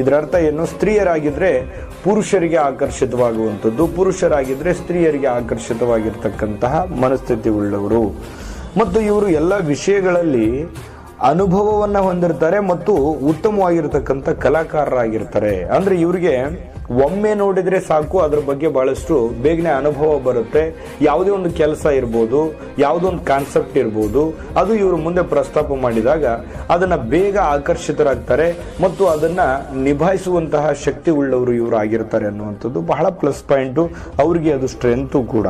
ಇದರ ಅರ್ಥ ಏನು? ಸ್ತ್ರೀಯರಾಗಿದ್ದರೆ ಪುರುಷರಿಗೆ ಆಕರ್ಷಿತವಾಗುವಂಥದ್ದು ಪುರುಷರಾಗಿದ್ದರೆ ಸ್ತ್ರೀಯರಿಗೆ ಆಕರ್ಷಿತವಾಗಿರ್ತಕ್ಕಂತಹ ಮನಸ್ಥಿತಿ ಉಳ್ಳವರು ಮತ್ತು ಇವರು ಎಲ್ಲ ವಿಷಯಗಳಲ್ಲಿ ಅನುಭವವನ್ನ ಹೊಂದಿರ್ತಾರೆ ಮತ್ತು ಉತ್ತಮವಾಗಿರ್ತಕ್ಕಂಥ ಕಲಾಕಾರರಾಗಿರ್ತಾರೆ. ಅಂದರೆ ಇವರಿಗೆ ಒಮ್ಮೆ ನೋಡಿದರೆ ಸಾಕು, ಅದ್ರ ಬಗ್ಗೆ ಭಾಳಷ್ಟು ಬೇಗನೆ ಅನುಭವ ಬರುತ್ತೆ. ಯಾವುದೇ ಒಂದು ಕೆಲಸ ಇರ್ಬೋದು, ಯಾವುದೋ ಒಂದು ಕಾನ್ಸೆಪ್ಟ್ ಇರ್ಬೋದು, ಅದು ಇವರು ಮುಂದೆ ಪ್ರಸ್ತಾಪ ಮಾಡಿದಾಗ ಅದನ್ನು ಬೇಗ ಆಕರ್ಷಿತರಾಗ್ತಾರೆ ಮತ್ತು ಅದನ್ನು ನಿಭಾಯಿಸುವಂತಹ ಶಕ್ತಿ ಉಳ್ಳವರು ಇವರು ಆಗಿರ್ತಾರೆ ಅನ್ನುವಂಥದ್ದು ಬಹಳ ಪ್ಲಸ್ ಪಾಯಿಂಟು ಅವರಿಗೆ ಅದು ಸ್ಟ್ರೆಂತು ಕೂಡ.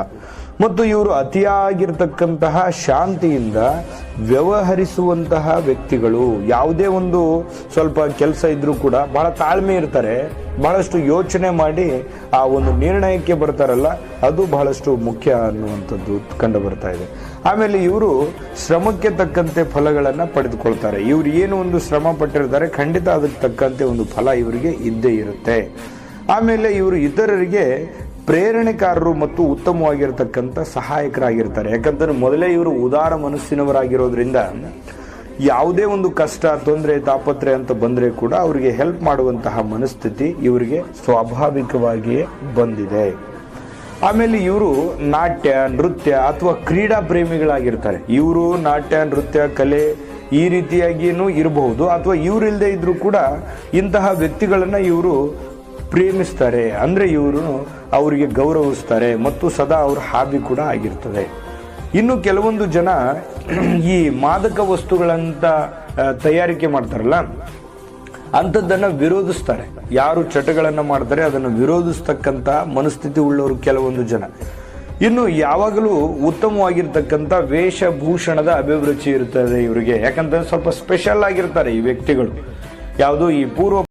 ಮತ್ತು ಇವರು ಅತಿಯಾಗಿರ್ತಕ್ಕಂತಹ ಶಾಂತಿಯಿಂದ ವ್ಯವಹರಿಸುವಂತಹ ವ್ಯಕ್ತಿಗಳು. ಯಾವುದೇ ಒಂದು ಸ್ವಲ್ಪ ಕೆಲಸ ಇದ್ರೂ ಕೂಡ ಬಹಳ ತಾಳ್ಮೆ ಇರ್ತಾರೆ. ಬಹಳಷ್ಟು ಯೋಚನೆ ಮಾಡಿ ಆ ಒಂದು ನಿರ್ಣಯಕ್ಕೆ ಬರ್ತಾರಲ್ಲ, ಅದು ಬಹಳಷ್ಟು ಮುಖ್ಯ ಅನ್ನುವಂಥದ್ದು ಕಂಡು ಬರ್ತಾ ಇದೆ. ಆಮೇಲೆ ಇವರು ಶ್ರಮಕ್ಕೆ ತಕ್ಕಂತೆ ಫಲಗಳನ್ನು ಪಡೆದುಕೊಳ್ತಾರೆ. ಇವ್ರು ಏನು ಒಂದು ಶ್ರಮ ಪಟ್ಟಿರ್ತಾರೆ, ಖಂಡಿತ ಅದಕ್ಕೆ ತಕ್ಕಂತೆ ಒಂದು ಫಲ ಇವರಿಗೆ ಇದ್ದೇ ಇರುತ್ತೆ. ಆಮೇಲೆ ಇವರು ಇತರರಿಗೆ ಪ್ರೇರಣೆಕಾರರು ಮತ್ತು ಉತ್ತಮವಾಗಿರ್ತಕ್ಕಂಥ ಸಹಾಯಕರಾಗಿರ್ತಾರೆ. ಯಾಕಂತಂದ್ರೆ ಮೊದಲೇ ಇವರು ಉದಾರ ಮನಸ್ಸಿನವರಾಗಿರೋದ್ರಿಂದ ಯಾವುದೇ ಒಂದು ಕಷ್ಟ, ತೊಂದರೆ ತಾಪತ್ರೆ ಅಂತ ಬಂದರೆ ಕೂಡ ಅವರಿಗೆ ಹೆಲ್ಪ್ ಮಾಡುವಂತಹ ಮನಸ್ಥಿತಿ ಇವರಿಗೆ ಸ್ವಾಭಾವಿಕವಾಗಿಯೇ ಬಂದಿದೆ. ಆಮೇಲೆ ಇವರು ನಾಟ್ಯ, ನೃತ್ಯ ಅಥವಾ ಕ್ರೀಡಾ ಪ್ರೇಮಿಗಳಾಗಿರ್ತಾರೆ. ಇವರು ನಾಟ್ಯ, ನೃತ್ಯ, ಕಲೆ ಈ ರೀತಿಯಾಗಿಯೂ ಇರಬಹುದು. ಅಥವಾ ಇವರಿಲ್ಲದೆ ಇದ್ದರೂ ಕೂಡ ಇಂತಹ ವ್ಯಕ್ತಿಗಳನ್ನು ಇವರು ಪ್ರೇಮಿಸ್ತಾರೆ ಅಂದರೆ ಇವರು ಅವರಿಗೆ ಗೌರವಿಸ್ತಾರೆ ಮತ್ತು ಸದಾ ಅವ್ರ ಹಾಬಿ ಕೂಡ ಆಗಿರ್ತದೆ. ಇನ್ನು ಕೆಲವೊಂದು ಜನ ಈ ಮಾದಕ ವಸ್ತುಗಳಂತ ತಯಾರಿಕೆ ಮಾಡ್ತಾರಲ್ಲ, ಅಂಥದ್ದನ್ನು ವಿರೋಧಿಸ್ತಾರೆ. ಯಾರು ಚಟಗಳನ್ನು ಮಾಡ್ತಾರೆ ಅದನ್ನು ವಿರೋಧಿಸ್ತಕ್ಕಂಥ ಮನಸ್ಥಿತಿ ಉಳ್ಳವರು ಕೆಲವೊಂದು ಜನ. ಇನ್ನು ಯಾವಾಗಲೂ ಉತ್ತಮವಾಗಿರ್ತಕ್ಕಂಥ ವೇಷಭೂಷಣದ ಅಭಿರುಚಿ ಇರ್ತದೆ ಇವರಿಗೆ. ಯಾಕಂತಂದ್ರೆ ಸ್ವಲ್ಪ ಸ್ಪೆಷಲ್ ಆಗಿರ್ತಾರೆ ಈ ವ್ಯಕ್ತಿಗಳು. ಯಾವುದು ಈ ಪೂರ್ವ